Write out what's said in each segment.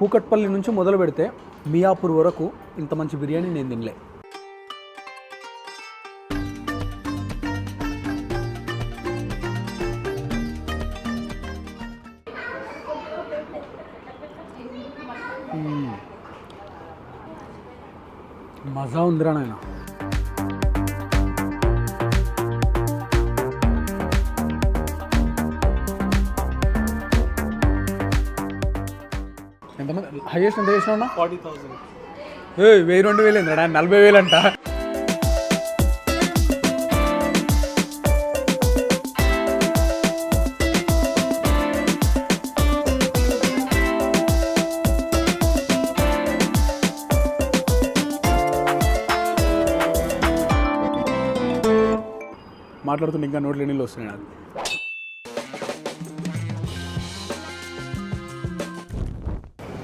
కూకట్పల్లి నుంచి మొదలు పెడితే మియాపూర్ వరకు ఇంత మంచి బిర్యానీ నేను తినలే. మజా ఉందిరా నాయనా. హైయెస్ట్ ఎంత చేసినా ఫార్టీ థౌసండ్. ఏ వెయ్యి రెండు వేలు ఏంద్రా? నలభై వేలు అంట. మాట్లాడుతుంటే ఇంకా నోట్లు నీళ్ళు వస్తున్నాయి నాకు.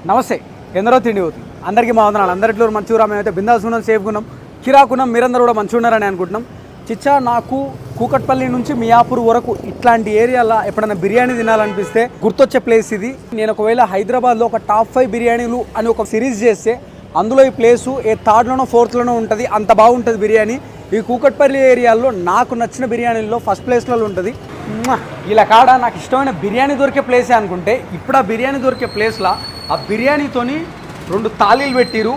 నమస్తే ఎందరో తిండి పోతుంది. అందరికీ మా వందనాలు. అందరిట్లో మంచిగా మేమైతే బిందాస్ ఉన్నాం సేఫ్గా ఉన్నాం కిరాకున్నాం మీరందరూ కూడా మంచిగా ఉన్నారని అనుకుంటున్నాం. చిచ్చా నాకు కూకట్పల్లి నుంచి మియాపూర్ వరకు ఇట్లాంటి ఏరియాలో ఎప్పుడైనా బిర్యానీ తినాలనిపిస్తే గుర్తొచ్చే ప్లేస్ ఇది. నేను ఒకవేళ హైదరాబాద్లో ఒక టాప్ ఫైవ్ బిర్యానీలు అని ఒక సిరీస్ చేస్తే అందులో ఈ ప్లేసు ఏ థర్డ్లోనో ఫోర్త్లోనో ఉంటుంది. అంత బాగుంటుంది బిర్యానీ. ఈ కూకట్పల్లి ఏరియాలో నాకు నచ్చిన బిర్యానీల్లో ఫస్ట్ ప్లేస్లలో ఉంటుంది. ఇలా కాడ నాకు ఇష్టమైన బిర్యానీ దొరికే ప్లేసే అనుకుంటే ఇప్పుడు ఆ బిర్యానీ దొరికే ప్లేస్లో ఆ బిర్యానీతోని రెండు తాళీలు పెట్టిరు.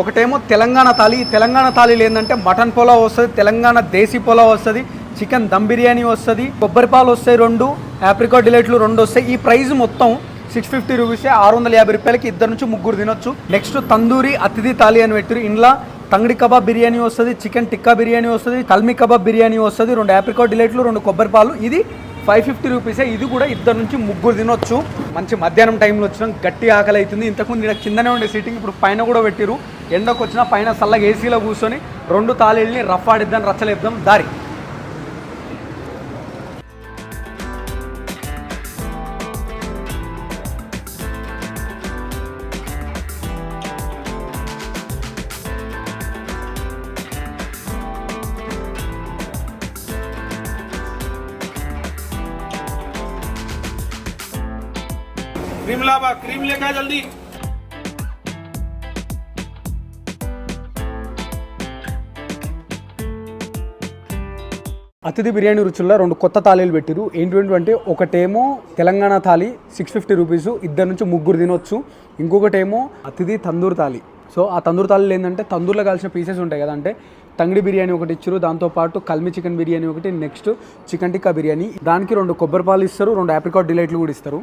ఒకటేమో తెలంగాణ తాళి. తెలంగాణ తాళీలు ఏంటంటే మటన్ పులావ్ వస్తుంది తెలంగాణ దేశీ పులావ్ వస్తుంది చికెన్ దమ్ బిర్యానీ వస్తుంది కొబ్బరి పాలు వస్తాయి రెండు ఆప్రికాట్ డిలైట్లు రెండు వస్తాయి. ఈ ప్రైస్ మొత్తం సిక్స్ ఫిఫ్టీ రూపీసే ఆరు వందల యాభై రూపాయలకి ఇద్దరు నుంచి ముగ్గురు తినొచ్చు. నెక్స్ట్ తందూరి అతిథి తాళి అని పెట్టారు. ఇంట్లో తంగడి కబాబ్ బిర్యానీ వస్తుంది చికెన్ టిక్కా బిర్యానీ వస్తుంది కల్మి కబాబ్ బిర్యానీ వస్తుంది రెండు ఆప్రికాట్ డిలైట్లు రెండు కొబ్బరి పాలు. ఇది ఫైవ్ ఫిఫ్టీ రూపీసే. ఇది కూడా ఇద్దరు నుంచి ముగ్గురు తినొచ్చు. మంచి మధ్యాహ్నం టైంలో వచ్చిన. గట్టి ఆకలి అవుతుంది ఇంతకుముందు ఇక్కడ కిందనే ఉండే సీటింగ్ ఇప్పుడు పైన కూడా పెట్టిరు ఎండకు వచ్చిన పైన చల్లగా ఏసీలో కూర్చొని రెండు తాళీల్ని రఫ్ ఆడిద్దాం రచ్చలేద్దాం దారి. क्रीम लावा क्रीम लेकर आ जल्दी అతిథి బిర్యానీ రుచుల్లో రెండు కొత్త తాళీలు పెట్టిరు ఏంటంటే ఒకటేమో Telangana thali six fifty rupees ఇద్దరు నుంచి ముగ్గురు తినొచ్చు ఇంకొకటేమో అతిథి తందూరు థాలీ సో ఆ తందూరు థాలీలు ఏంటంటే తందూరులో కాల్చిన పీసెస్ ఉంటాయి కదా అంటే తంగిడి బిర్యానీ ఒకటి ఇచ్చారు దాంతోపాటు కల్మి చికెన్ బిర్యానీ ఒకటి నెక్స్ట్ చికెన్ టిక్కా బిర్యానీ దానికి రెండు కొబ్బరి పాలు ఇస్తారు రెండు ఆప్రికాట్ డిలైట్లు కూడా ఇస్తారు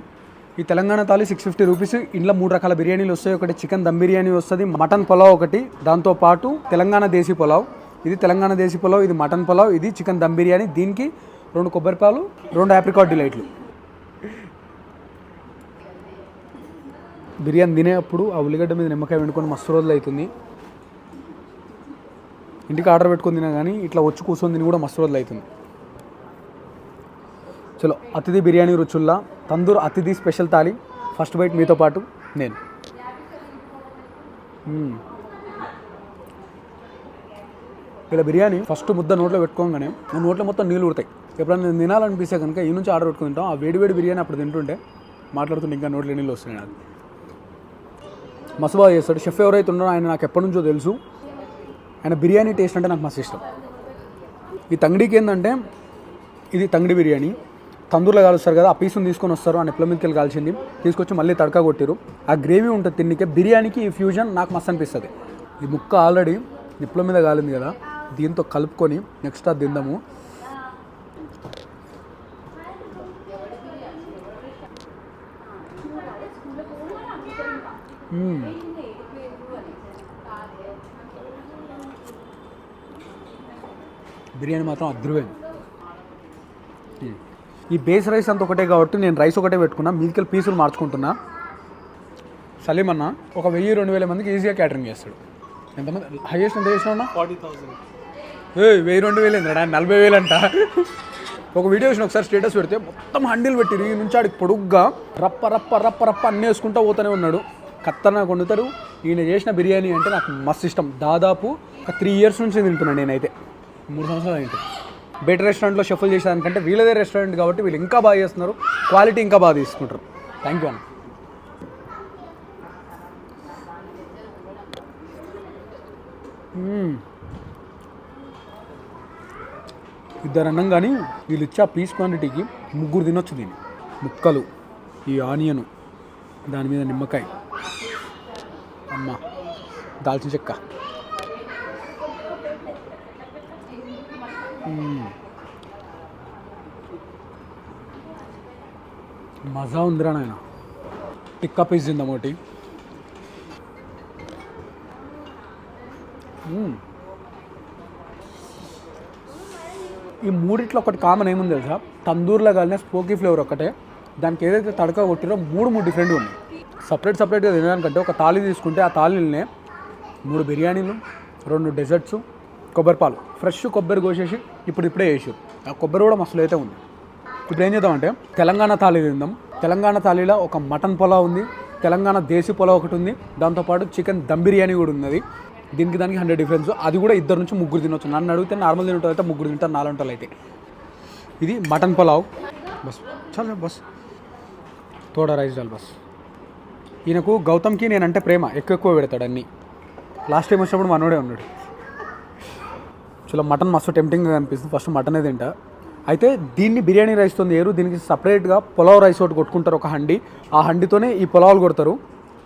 ఈ తెలంగాణ తాలి సిక్స్ ఫిఫ్టీ రూపీస్. ఇంట్లో మూడు రకాల బిర్యానీలు వస్తాయి. ఒకటి చికెన్ దమ్ బిర్యానీ వస్తుంది మటన్ పులావ్ ఒకటి. దాంతోపాటు తెలంగాణ దేశీ పులావ్. ఇది తెలంగాణ దేశీ పులావ్ ఇది మటన్ పులావ్ ఇది చికెన్ దమ్ బిర్యానీ. దీనికి రెండు కొబ్బరిపాలు రెండు ఆప్రికాట్ డిలైట్లు బిర్యానీ తినేటప్పుడు ఆ ఉల్లిగడ్డ మీద నిమ్మకాయ వండుకొని మస్తు రోజులు అవుతుంది ఇంటికి ఆర్డర్ పెట్టుకుని తినా కానీ ఇట్లా వచ్చి కూర్చొని తిని కూడా మస్తు రోజులు అవుతుంది చలో. అతిథి బిర్యానీ రుచుల్లా తందూర్ అతిథి స్పెషల్ తాలి ఫస్ట్ బైట్ మీతో పాటు నేను. ఇలా బిర్యానీ ఫస్ట్ ముద్ద నోట్లో పెట్టుకోగానే నేను నోట్లో మొత్తం నీళ్ళు ఉడతాయి ఎప్పుడైనా నేను తినాలనిపిస్తే కనుక ఈ నుంచి ఆర్డర్ పెట్టుకుని తింటాం. ఆ వేడి వేడి బిర్యానీ అప్పుడు తింటుంటే మాట్లాడుతుంటే ఇంకా నోట్లో నీళ్ళు వస్తున్నాయి నాకు. మస్తు బాగా చేస్తాడు. షెఫ్ ఎవరైతే ఉన్నారో ఆయన నాకు ఎప్పటి నుంచో తెలుసు. ఆయన బిర్యానీ టేస్ట్ అంటే నాకు మస్తు ఇష్టం. ఈ తంగడికి ఏంటంటే ఇది తంగడి బిర్యానీ. తందూరులో కాలుస్తారు కదా ఆ పీసును తీసుకొని వస్తారు అని నిప్పుల మీదకి వెళ్ళి కాల్చింది. తీసుకొచ్చి మళ్ళీ తడకా కొట్టిరు. ఆ గ్రేవీ ఉంటుంది తిన్నికే బిర్యానీకి ఈ ఫ్యూజన్ నాకు మస్తు అనిపిస్తుంది. ఈ ముక్క ఆల్రెడీ నిప్పుల మీద కాలింది కదా దీంతో కలుపుకొని నెక్స్ట్ అది తిందాము. బిర్యానీ మాత్రం అద్భుతమైంది ఈ బేస్ రైస్ అంత ఒకటే కాబట్టి నేను రైస్ ఒకటే పెట్టుకున్నా. మీదికెళ్ళి పీసులు మార్చుకుంటున్నా. సలీం అన్న ఒక వెయ్యి రెండు వేల మందికి ఈజీగా క్యాటరింగ్ చేస్తాడు. ఎంతమంది? హైయెస్ట్ ఎంత చేసినా ఫార్టీ థౌసండ్. ఏ వెయ్యి రెండు వేలు ఏంద్రా? నలభై వేలు అంట. ఒక వీడియో వేసిన ఒకసారి స్టేటస్ పెడితే మొత్తం హండిల్ పెట్టిరు ఈ నుంచి ఆడికి పొడుగ్గా రప్ప రప్ప రప్ప రప్ప అన్నీ వేసుకుంటూ పోతూనే ఉన్నాడు. ఖతర్నాక్ వండుతారు. ఈయన చేసిన బిర్యానీ అంటే నాకు మస్తు ఇష్టం. దాదాపు ఒక త్రీ ఇయర్స్ నుంచి తింటున్నాను నేనైతే. మూడు సంవత్సరాలు అయింది. బెటర్ రెస్టారెంట్లో షఫుల్ చేసేదానికంటే వీళ్ళదే రెస్టారెంట్ కాబట్టి వీళ్ళు ఇంకా బాగా చేస్తున్నారు. క్వాలిటీ ఇంకా బాగా తీసుకుంటారు. థ్యాంక్ యూ అన్న. Hmm. ఇద్దరు అన్నం కానీ వీళ్ళు ఇచ్చే పీస్ క్వాంటిటీకి ముగ్గురు తినొచ్చు దీన్ని. ముక్కలు ఈ ఆనియను దాని మీద నిమ్మకాయ. అమ్మ దాల్చిన చెక్క. మజా ఉందిరా నాయన. టిక్కా పీస్ తిందాం ఒకటి ఈ మూడిట్లో ఒకటి కామన్ ఏముంది తెలుసా? తందూరులో కలిగిన స్పోకీ ఫ్లేవర్ ఒకటే దానికి ఏదైతే తడక కొట్టిరో మూడు మూడు డిఫరెంట్ ఉన్నాయి. సపరేట్ సపరేట్గా తినడానికంటే ఒక తాళి తీసుకుంటే ఆ తాళినే మూడు బిర్యానీలు రెండు డెజర్ట్స్ కొబ్బరి పాలు. ఫ్రెష్ కొబ్బరి కోసేసి ఇప్పుడు ఇప్పుడే వేసి ఆ కొబ్బరి కూడా మస్తు అయితే ఉంది. ఇప్పుడు ఏం చేద్దామంటే తెలంగాణ థాలీ తిందాం. తెలంగాణ థాలీలో ఒక మటన్ పొలావ్ ఉంది. తెలంగాణ దేశీ పొలావ్ ఒకటి ఉంది. దాంతోపాటు చికెన్ దమ్ బిర్యానీ కూడా ఉన్నది. దీనికి దానికి హండ్రెడ్ డిఫరెన్స్ అది కూడా ఇద్దరు నుంచి ముగ్గురు తినొచ్చు. నన్ను అడిగితే నార్మల్ తింటారు అయితే ముగ్గురు తింటారు నాలుగు అయితే. ఇది మటన్ పులావ్. బస్. చాలా బస్. తోడ రైస్ డాల్ బస్. ఈయనకు గౌతమ్కి నేనంటే ప్రేమ. ఎక్కువ ఎక్కువ పెడతాడు అన్నీ. లాస్ట్ టైం వచ్చినప్పుడు మనోడే ఉన్నాడు. యాక్చువల్గా మటన్ మస్తు టెంప్టింగ్గా అనిపిస్తుంది. ఫస్ట్ మటనే తింటా. అయితే దీన్ని బిర్యానీ రైస్తో ఏరు దీనికి సపరేట్గా పులావ్ రైస్ ఒకటి కొట్టుకుంటారు ఒక హండి. ఆ హండితోనే ఈ పులావులు కొడతారు.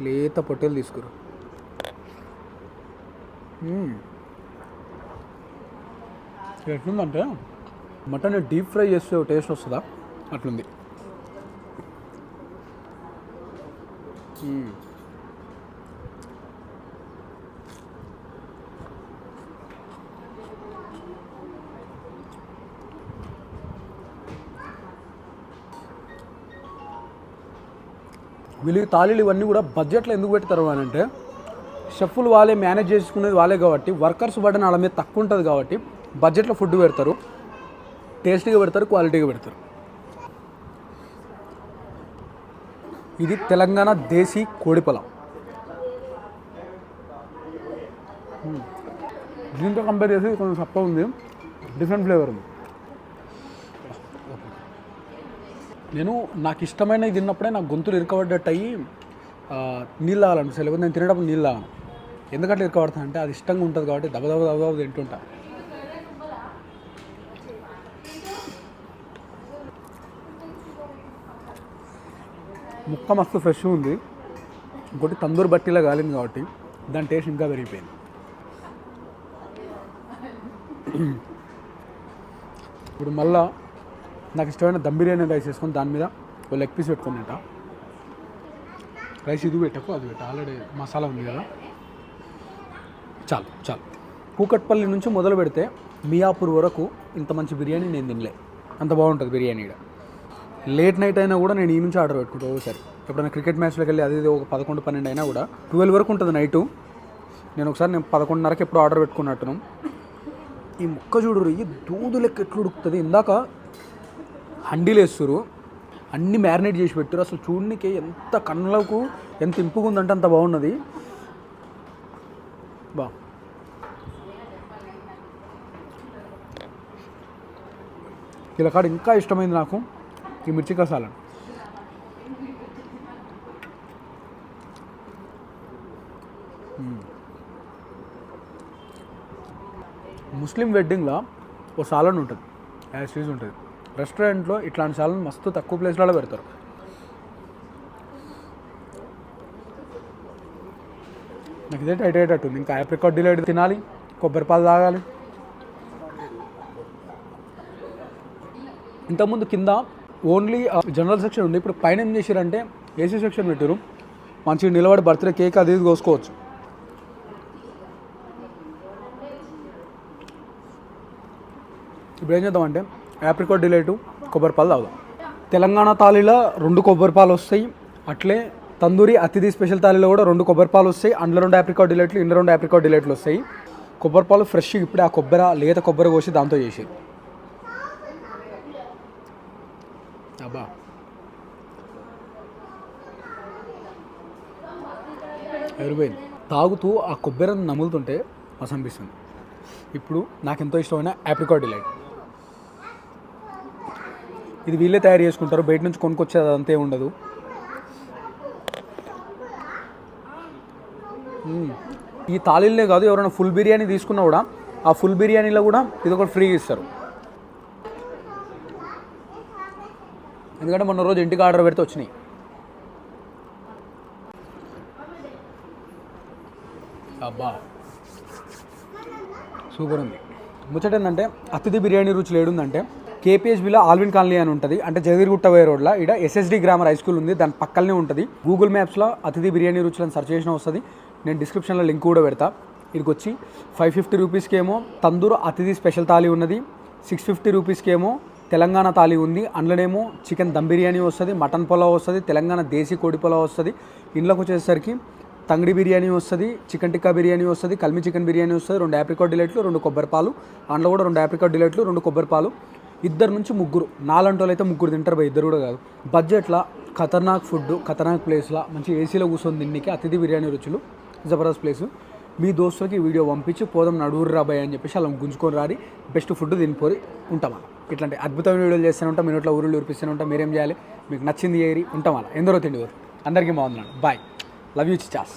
లేత పొట్టేలు తీసుకురు. ఎట్లుందంటే మటన్ డీప్ ఫ్రై చేస్తే టేస్ట్ వస్తుందా? అట్లుంది. వీళ్ళు తాళీలు ఇవన్నీ కూడా బడ్జెట్లో ఎందుకు పెడతారు అని అంటే షెఫ్లు వాళ్ళే మేనేజ్ చేసుకునేది వాళ్ళే కాబట్టి వర్కర్స్ పడిన వాళ్ళ మీద తక్కువ ఉంటుంది కాబట్టి బడ్జెట్లో ఫుడ్ పెడతారు టేస్టీగా పెడతారు క్వాలిటీగా పెడతారు. ఇది తెలంగాణ దేశీ కోడి పొలం. దీంతో కంపేర్ చేసి కొంచెం సప్ప ఉంది. డిఫరెంట్ ఫ్లేవర్ ఉంది. నేను నాకు ఇష్టమైనవి తిన్నప్పుడే నాకు గొంతులు ఇరకబడ్డట్టు అయ్యి నీళ్ళు తాగాలనిపిస్తుంది లేకపోతే నేను తినేటప్పుడు నీళ్ళు తాగను ఎందుకంటే ఇరకబడతా అంటే అది ఇష్టంగా ఉంటుంది కాబట్టి దబ దబ దబ దబ తింటుంటా. ముక్క మస్తు ఫ్రెష్ ఉంది. ఇంకోటి తందూరి బట్టీలా కాలింది కాబట్టి దాని టేస్ట్ ఇంకా పెరిగిపోయింది. ఇప్పుడు మళ్ళా నాకు ఇష్టమైన దమ్ బిర్యానీ రైస్ వేసుకొని దాని మీద ఒక లెగ్ పీస్ పెట్టుకొని తింటా రైస్ ఇది పెట్టకు అది పెట్ట. ఆల్రెడీ మసాలా ఉంది కదా. చాలు చాలు. కూకట్పల్లి నుంచి మొదలు పెడితే మియాపూర్ వరకు ఇంత మంచి బిర్యానీ నేను తినలే. అంత బాగుంటుంది బిర్యానీ ఇక్కడ లేట్ నైట్ అయినా కూడా నేను ఈ నుంచి ఆర్డర్ పెట్టుకుంటా ఒకసారి ఎప్పుడైనా క్రికెట్ మ్యాచ్లోకి వెళ్ళి అది ఇది ఒక పదకొండు పన్నెండు అయినా కూడా ట్వెల్వ్ వరకు ఉంటుంది నైటు నేను ఒకసారి నేను పదకొండున్నరకి ఎప్పుడు ఆర్డర్ పెట్టుకున్నట్టును. ఈ ముక్క చూడు ఈ దూదు లెక్క ఎట్లు ఉడుకుతుంది? ఇందాక హండీలు వేస్తురు అన్ని మ్యారినేట్ చేసి పెట్టారు అసలు చూడనికి ఎంత కళ్ళకు ఎంత ఇంపుగా ఉందంటే అంత బాగున్నది. బా. ఇలా కాడ ఇంకా ఇష్టమైంది నాకు ఈ మిర్చి కసాలం ముస్లిం వెడ్డింగ్లో ఓ సాలన్ ఉంటుంది. యాజ్ యూజ్ ఉంటుంది. రెస్టారెంట్లో ఇట్లాంటి సాలన్ మస్తు తక్కువ ప్లేస్లలో పెడతారు. నాకు ఇదే టైట్ అయ్యేటట్టు ఇంకా యాప్రికాట్ డిలైట్ తినాలి కొబ్బరి పాలు తాగాలి. ఇంతకుముందు కింద ఓన్లీ జనరల్ సెక్షన్ ఉంది ఇప్పుడు పైన ఏం చేశారంటే ఏసీ సెక్షన్ పెట్టారు మంచిగా నిలబడి బర్త్డే కేక్ అది ఇది కోసుకోవచ్చు. ఇప్పుడు ఏం చేద్దామంటే యాప్రికాట్ డిలైటు కొబ్బరి పాలు తాగుదాం. తెలంగాణ తాళీలో రెండు కొబ్బరి పాలు వస్తాయి. అట్లే తందూరి అతిథి స్పెషల్ తాళీలో కూడా రెండు కొబ్బరి పాలు వస్తాయి. అందులో రెండు యాప్రికాట్ డిలైట్లు ఇందులో రెండు యాప్రికాట్ డిలైట్లు వస్తాయి. కొబ్బరి పాలు ఫ్రెష్ ఇప్పుడే ఆ కొబ్బరి లేత కొబ్బరి కోసి దాంతో చేసి అబ్బా. ఎరిపోయింది తాగుతూ ఆ కొబ్బరిని నములుతుంటే అసంపిస్తుంది ఇప్పుడు నాకు ఎంతో ఇష్టమైన యాప్రికాట్ డిలైట్ ఇది వీళ్ళే తయారు చేసుకుంటారు. బయట నుంచి కొనుక్కొచ్చేది అంతే ఉండదు. ఈ తాళీలనే కాదు ఎవరైనా ఫుల్ బిర్యానీ తీసుకున్నా కూడా ఆ ఫుల్ బిర్యానీలో కూడా ఇది ఒకటి ఫ్రీ ఇస్తారు. ఎందుకంటే మొన్న రోజు ఇంటికి ఆర్డర్ పెడితే వచ్చినాయి. అబ్బా! సూపర్ ఉంది. ముచ్చట ఏంటంటే అతిథి బిర్యానీ రుచి లేడుందంటే కేపీహెచ్బిలో ఆల్విన్ కాలనీ అని ఉంటుంది. అంటే జగదీర్గుట్ట వే రోడ్లో. ఇక్కడ ఎస్ఎస్డి గ్రామర్ హై స్కూల్ ఉంది. దాని పక్కనే ఉంటుంది. గూగుల్ మ్యాప్స్లో అతిథి బిర్యానీ రుచులను సెర్చ్ చేసిన వస్తుంది. నేను డిస్క్రిప్షన్లో లింక్ కూడా పెడతా. ఇక్కడికి వచ్చి ఫైవ్ ఫిఫ్టీ రూపీస్కి ఏమో తందూరు అతిథి స్పెషల్ థాలీ ఉన్నది. సిక్స్ ఫిఫ్టీ రూపీస్కి ఏమో తెలంగాణ థాలీ ఉంది. అందులోనేమో చికెన్ దమ్ బిర్యానీ వస్తుంది. మటన్ పులావ్ వస్తుంది. తెలంగాణ దేశీ కోడి పులావ్ వస్తుంది. ఇంట్లోకి వచ్చేసరికి తంగిడి బిర్యానీ వస్తుంది. చికెన్ టిక్కా బిర్యానీ వస్తుంది. కల్మి చికెన్ బిర్యానీ వస్తుంది. రెండు ఆప్రికాట్ డిలైట్లు రెండు కొబ్బరి పాలు అందులో కూడా రెండు ఆప్రికాట్ డిలైట్లు రెండు కొబ్బరి పాలు ఇద్దరు నుంచి ముగ్గురు. నాలంటోళ్ళు అయితే ముగ్గురు తింటారు బై ఇద్దరు కూడా కాదు. బడ్జెట్లో ఖతర్నాక్ ఫుడ్ ఖతర్నాక్ ప్లేస్లో మంచి ఏసీలో కూర్చొని తిన్నికి అతిథి బిర్యానీ రుచులు జబర్దస్త్ ప్లేస్ మీ దోస్తులకి వీడియో పంపించి పోదాం నడువురు రాబాయ్ అని చెప్పేసి అలా గుంజుకొని రాడి బెస్ట్ ఫుడ్ తినిపోరి ఉంటామా? ఇట్లాంటి అద్భుతమైన వీడియోలు చేస్తూనే ఉంటాం మీ నోట్లో ఊరులు ఊరిపిస్తూనే ఉంటాం మీరేం చేయాలి? మీకు నచ్చింది ఏరి ఉంటాం అలా ఎందరో తిండి అందరికీ బాగుందండి బాయ్ లవ్ యూ చిచాస్